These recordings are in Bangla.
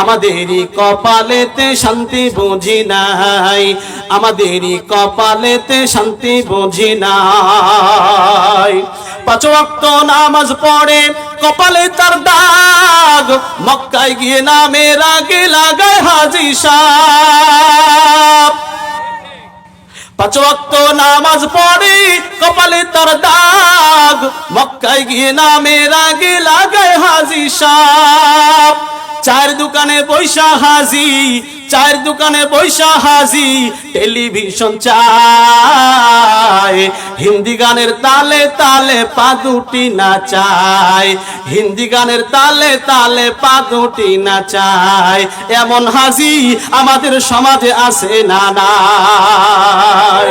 আমাদেরই কপালেতে শান্তি বুঝি নাই। আমাদেরই কপালেতে শান্তি বুঝি নাই। পাঁচ ওয়াক্ত নামাজ পড়ে কপালে তার দাগ, মক্কায় গিয়ে নামের আগে লাগায় হাজি সাহ পাঁচ ওয়াক্ত নামাজ পড়ে কপালে তার দাগ, মক্কায় গিয়ে নামের আগে লাগায় হাজি চার দোকানে বৈশা হাজি চার দোকানে বৈশা হাজি, টেলিভিশন চায়। হিন্দি গানের তালে তালে পা দুটি নাচায়। হিন্দি গানের তালে তালে পা দুটি নাচায়। এমন হাজি আমাদের সমাজে আছে না নাই।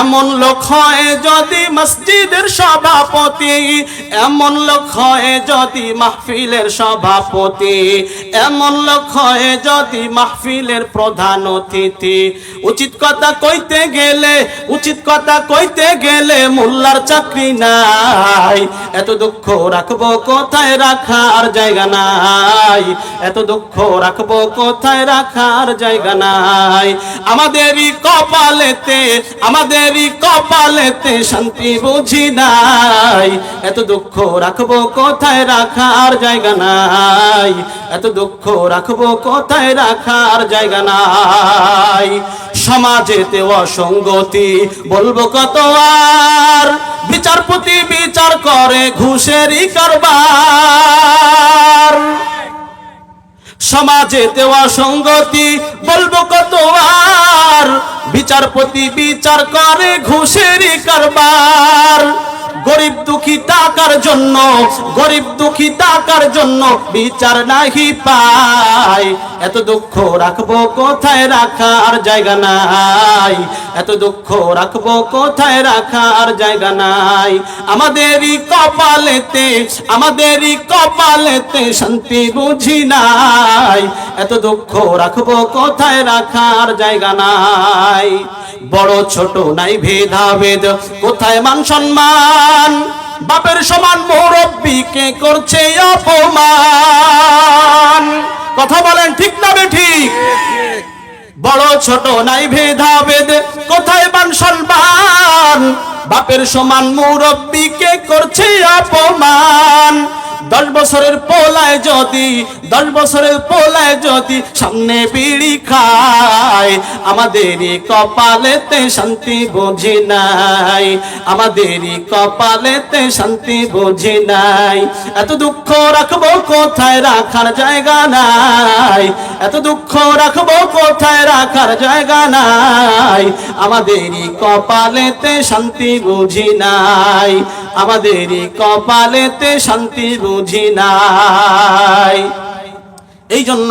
এমন লোক হয় যদি মসজিদের সভাপতি, এমন লোক হয় যদি মাহফিলের সভাপতি, এমন লোক হয় যদি মাহফিলের প্রধান অতিথি। উচিত কথা কইতে গেলে, উচিত কথা কইতে গেলে মোল্লার চাকরি নাই। এত দুঃখ রাখব কোথায় রাখার জায়গা নাই? এত দুঃখ রাখব কোথায় রাখার জায়গা নাই? আমাদেরই কপালেতে আমাদেরই কপালেতে শান্তি বুঝি নাই। এত দুঃখ রাখব কোথায় রাখার জায়গা নাই। এত দুঃখ রাখব কোথায় রাখার জায়গা নাই। সমাজেতে অসঙ্গতি বলব কত আর? বিচারপতি বিচার করে ঘুষেরই কারবার। সমাজেতে অসঙ্গতি বলব কত আর? বিচারপতি বিচার করে ঘুষের কারবার। গরিব দুঃখী টাকার জন্য, গরিব দুঃখী টাকার জন্য বিচার নাহি পায়। এত দুঃখ রাখব কোথায় রাখার জায়গা নাই। এত দুঃখ রাখব কোথায় রাখার জায়গা নাই? আমাদেরই কপালেতে আমাদেরই কপালেতে শান্তি বুঝি নাই। এত দুঃখ রাখব কোথায় রাখার জায়গা নাই? বড় ছোট নাই ভেদাভেদ, কোথায় মান সম্মান? বাপের সমান মুরব্বীকে করছে অপমান? কথা বলেন ঠিক না বে ঠিক? বড় ছোট নাই ভেদা ভেদাভেদ। কোথায় বান সম্মান? বাপের সমান মুরব্বীকে করছে অপমান? দশ বছরের পোলায় যদি, দশ বছরের পোলায় যদি সামনে বিড়ি খায়, আমাদেরই কপালেতে শান্তি বুঝি নাই, আমাদেরই কপালেতে শান্তি বুঝি নাই। এত দুঃখ রাখব কোথায় রাখার জায়গা নাই, এত দুঃখ রাখব কোথায় রাখার জায়গা নাই, আমাদেরই কপালেতে শান্তি বুঝি নাই, আমাদেরই কপালেতে শান্তি বুঝি নাই। এই জন্য